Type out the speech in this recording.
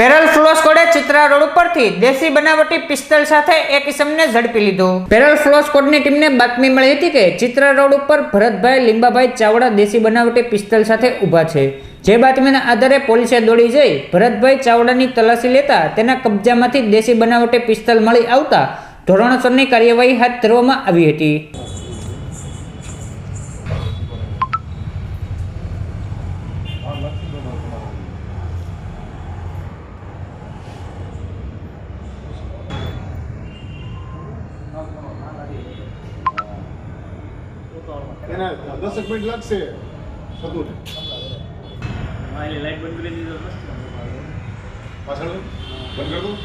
Parole ફ્લોસ્કોડે Chitra road ઉપરથી દેશી બનાવટી પિસ્તલ સાથે એક ઇસમને ઝડપી લીધો. પેરલ ફ્લોસ્કોડની ટીમને બાતમી મળી હતી કે ચિત્રા રોડ ઉપર ભરતભાઈ, લીંબાભાઈ ચાવડા દેશી બનાવટી પિસ્તલ સાથે ઊભા છે. જે બાતમીના આધારે પોલીસે દોડી જઈ ભરતભાઈ ચાવડાની તલાશી લેતા તેના કબજામાંથી દેશી બનાવટી પિસ્તલ મળી આવતા ધોરણસરની કાર્યવાહી હાથ ધરવામાં આવી હતી. એના એક મિનિટ લાગશે. થતું ને હા એટલે લાઈટ બંધ કરી દીધો. પાછળ બંધ કર દઉં